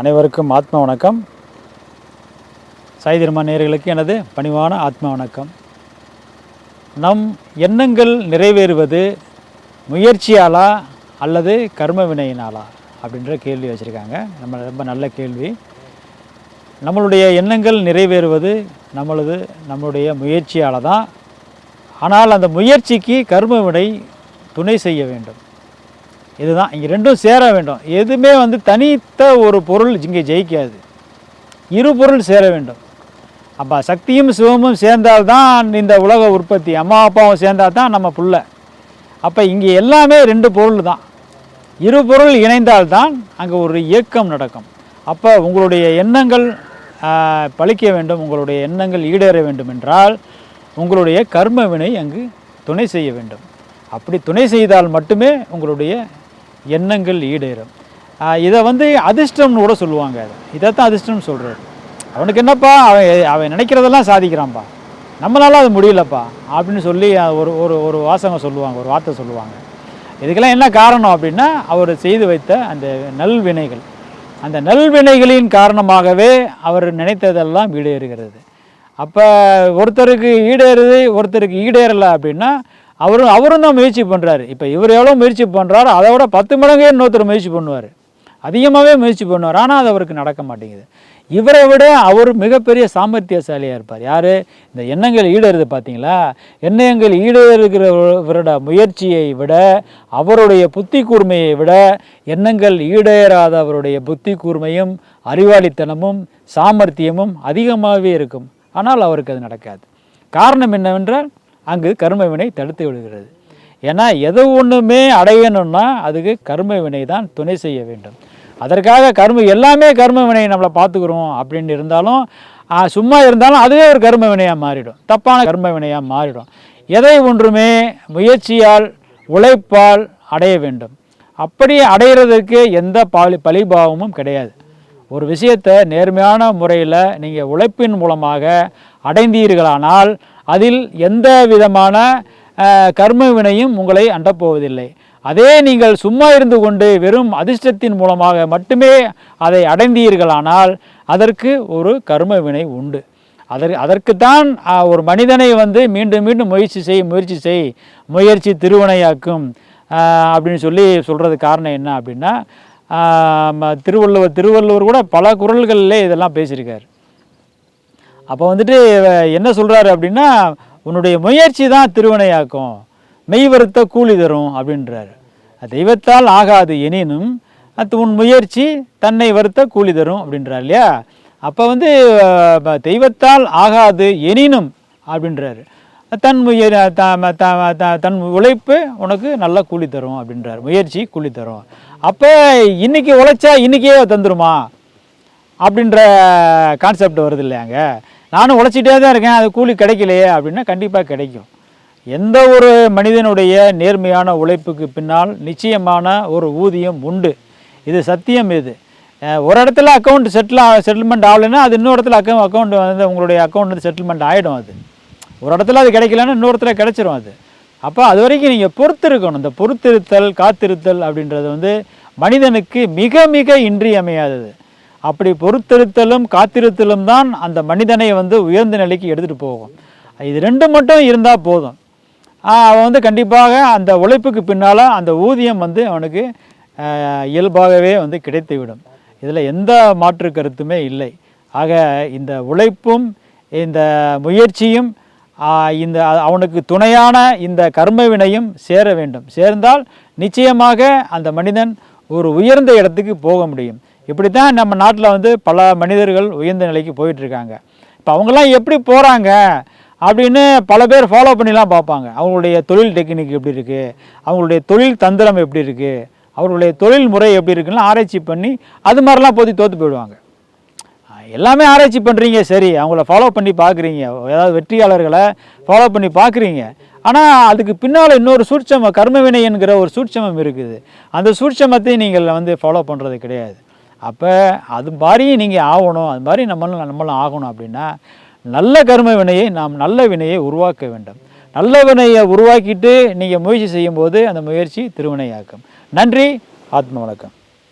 அனைவருக்கும் ஆத்ம வணக்கம். சாய் திருமா எனது பணிவான ஆத்ம வணக்கம். நம் எண்ணங்கள் நிறைவேறுவது முயற்சியாலா அல்லது கர்ம வினையினாலா? அப்படின்ற கேள்வி வச்சுருக்காங்க. நம்ம ரொம்ப நல்ல கேள்வி. நம்மளுடைய எண்ணங்கள் நிறைவேறுவது நம்மளது நம்மளுடைய முயற்சியால் தான் ஆனால் அந்த முயற்சிக்கு கர்ம வினை துணை செய்ய வேண்டும். இதுதான். இங்கே ரெண்டும் சேர வேண்டும். எதுவுமே வந்து தனித்த ஒரு பொருள் இங்கே ஜெயிக்காது. இரு பொருள் சேர வேண்டும். அப்போ சக்தியும் சிவமும் சேர்ந்தால்தான் இந்த உலக உற்பத்தி. அம்மா அப்பாவும் சேர்ந்தால் தான் நம்ம புள்ள. அப்போ இங்கே எல்லாமே ரெண்டு பொருள் தான் இரு பொருள் இணைந்தால்தான் அங்கே ஒரு இயக்கம் நடக்கும். அப்போ உங்களுடைய எண்ணங்கள் பழிக்க வேண்டும். உங்களுடைய எண்ணங்கள் ஈடேற வேண்டும் என்றால் உங்களுடைய கர்ம வினை அங்கு துணை செய்ய வேண்டும். அப்படி துணை செய்தால் மட்டுமே உங்களுடைய எண்ணங்கள் ஈடேறும். இதை வந்து அதிர்ஷ்டம்னு கூட சொல்லுவாங்க அதை. இதைத்தான் அதிர்ஷ்டம்னு சொல்கிறாரு அவனுக்கு என்னப்பா அவன் அவன் நினைக்கிறதெல்லாம் சாதிக்கிறான்ப்பா நம்மளால அது முடியலப்பா அப்படின்னு சொல்லி ஒரு ஒரு ஒரு வாசகம் சொல்லுவாங்க ஒரு வார்த்தை சொல்லுவாங்க. இதுக்கெல்லாம் என்ன காரணம் அப்படின்னா அவர் செய்து வைத்த அந்த நல்வினைகள். அந்த நல்வினைகளின் காரணமாகவே அவர் நினைத்ததெல்லாம் ஈடேறுகிறது. அப்போ ஒருத்தருக்கு ஈடேறுது ஒருத்தருக்கு ஈடேறலை அப்படின்னா அவரும் அவரும் தான் முயற்சி பண்ணுறாரு இப்போ இவர் எவ்வளோ முயற்சி பண்ணுறாரோ அதை விட பத்து மடங்கே இன்னொருத்தர் முயற்சி பண்ணுவார். அதிகமாகவே முயற்சி பண்ணுவார். ஆனால் அது அவருக்கு நடக்க மாட்டேங்குது. இவரை விட அவர் மிகப்பெரிய சாமர்த்தியசாலியாக இருப்பார். யார்? இந்த எண்ணங்கள் ஈடுறது பார்த்தீங்களா எண்ணங்கள் ஈடேறுகிறவரோட முயற்சியை விட அவருடைய புத்தி கூர்மையை விட எண்ணங்கள் ஈடேறாதவருடைய புத்தி கூர்மையும் அறிவாளித்தனமும் சாமர்த்தியமும் அதிகமாகவே இருக்கும். ஆனால் அவருக்கு அது நடக்காது. காரணம் என்னவென்றால் அங்கு கர்ம வினை தடுத்து விடுகிறது. ஏன்னா எது ஒன்றுமே அடையணும்னா அதுக்கு கர்ம வினை தான் துணை செய்ய வேண்டும். அதற்காக கர்ம எல்லாமே கர்ம வினை நம்மளை பார்த்துக்குறோம் அப்படின்னு இருந்தாலும் சும்மா இருந்தாலும் அதுவே ஒரு கர்ம வினையாக மாறிடும். தப்பான கர்ம வினையாக மாறிடும். எதை ஒன்றுமே முயற்சியால் உழைப்பால் அடைய வேண்டும். அப்படி அடையிறதுக்கு எந்த பாலி பழிபாவமும் கிடையாது. ஒரு விஷயத்தை நேர்மையான முறையில் நீங்கள் உழைப்பின் மூலமாக அடைந்தீர்களானால் அதில் எந்த விதமான கர்ம வினையும் உங்களை அண்டப்போவதில்லை அதே நீங்கள் சும்மா இருந்து கொண்டு வெறும் அதிர்ஷ்டத்தின் மூலமாக மட்டுமே அதை அடைந்தீர்களானால் அதற்கு ஒரு கர்ம வினை உண்டு. அதற்கு அதற்குத்தான் ஒரு மனிதனை வந்து மீண்டும் மீண்டும் முயற்சி செய் முயற்சி செய் முயற்சி திருவினையாக்கும் அப்படின்னு சொல்லி சொல்கிறது காரணம் என்ன அப்படின்னா திருவள்ளுவர் திருவள்ளுவர் கூட பல குரல்களிலே இதெல்லாம் பேசியிருக்கார். அப்போ வந்துட்டு என்ன சொல்கிறாரு அப்படின்னா உன்னுடைய முயற்சி தான் திருவினையாக்கும். மெய் வருத்த கூலி தரும் அப்படின்றாரு. தெய்வத்தால் ஆகாது எனினும் அது உன் முயற்சி தன்னை வருத்த கூலி தரும் அப்படின்றார் இல்லையா? அப்போ வந்து தெய்வத்தால் ஆகாது எனினும் அப்படின்றாரு. தன் முய தன் உழைப்பு உனக்கு நல்ல கூலி தரும் அப்படின்றார். முயற்சி கூலி தரும். அப்போ இன்னைக்கு உழைச்சா இன்னைக்கே தந்துருமா? அப்படின்ற கான்செப்ட் வருது இல்லையாங்க நானும் உழைச்சிட்டே தான் இருக்கேன் அது கூலி கிடைக்கலையே அப்படின்னா கண்டிப்பாக கிடைக்கும். எந்த ஒரு மனிதனுடைய நேர்மையான உழைப்புக்கு பின்னால் நிச்சயமான ஒரு ஊதியம் உண்டு. இது சத்தியம் இது. ஒரு இடத்துல அக்கௌண்ட் செட்டில் செட்டில்மெண்ட் ஆகலைன்னா அது இன்னொரு இடத்துல அக்கௌண்ட் அக்கௌண்ட் வந்து உங்களுடைய அக்கௌண்ட் வந்து செட்டில்மெண்ட் ஆகிடும் அது. ஒரு இடத்துல அது கிடைக்கலன்னா இன்னொரு இடத்துல கிடைச்சிரும் அது. அப்போ அது வரைக்கும் நீங்கள் பொறுத்திருக்கணும். இந்த பொறுத்திருத்தல் காத்திருத்தல் அப்படின்றது வந்து மனிதனுக்கு மிக மிக இன்றியமையாதது. அப்படி பொறுத்திருத்தலும் காத்திருத்தலும் தான் அந்த மனிதனை வந்து உயர்ந்த நிலைக்கு எடுத்துகிட்டு போகும். இது ரெண்டு மட்டும் இருந்தால் போதும். அவன் வந்து கண்டிப்பாக அந்த உழைப்புக்கு பின்னால் அந்த ஊதியம் வந்து அவனுக்கு இயல்பாகவே வந்து கிடைத்துவிடும். இதில் எந்த மாற்று கருத்துமே இல்லை. ஆக இந்த உழைப்பும் இந்த முயற்சியும் இந்த அவனுக்கு துணையான இந்த கர்ம வினையும் சேர வேண்டும். சேர்ந்தால் நிச்சயமாக அந்த மனிதன் ஒரு உயர்ந்த இடத்துக்கு போக முடியும். இப்படி தான் நம்ம நாட்டில் வந்து பல மனிதர்கள் உயர்ந்த நிலைக்கு போயிட்டுருக்காங்க. இப்போ அவங்கெல்லாம் எப்படி போகிறாங்க அப்படின்னு பல பேர் ஃபாலோ பண்ணிலாம் பார்ப்பாங்க. அவங்களுடைய தொழில் டெக்னிக் எப்படி இருக்குது அவங்களுடைய தொழில் தந்திரம் எப்படி இருக்குது அவர்களுடைய தொழில் முறை எப்படி இருக்குன்னு ஆராய்ச்சி பண்ணி அது மாதிரிலாம் போதி தோற்று போயிடுவாங்க. எல்லாமே ஆராய்ச்சி பண்ணுறீங்க சரி. அவங்கள ஃபாலோ பண்ணி பார்க்குறீங்க. ஏதாவது வெற்றியாளர்களை ஃபாலோ பண்ணி பார்க்குறீங்க. ஆனால் அதுக்கு பின்னால் இன்னொரு சூட்சம கர்மவினை என்கிற ஒரு சூட்சமம் இருக்குது. அந்த சூட்சமத்தை நீங்கள் வந்து ஃபாலோ பண்ணுறது கிடையாது. அப்போ அது மாதிரி நீங்கள் ஆகணும் அது மாதிரி நம்மளும் நம்மளும் ஆகணும் அப்படின்னா நல்ல கர்ம வினையை நாம் நல்ல வினையை உருவாக்க வேண்டும். நல்ல வினையை உருவாக்கிட்டு நீங்கள் முயற்சி செய்யும்போது அந்த முயற்சி திருவினையாக்கும். நன்றி ஆத்ம வணக்கம்.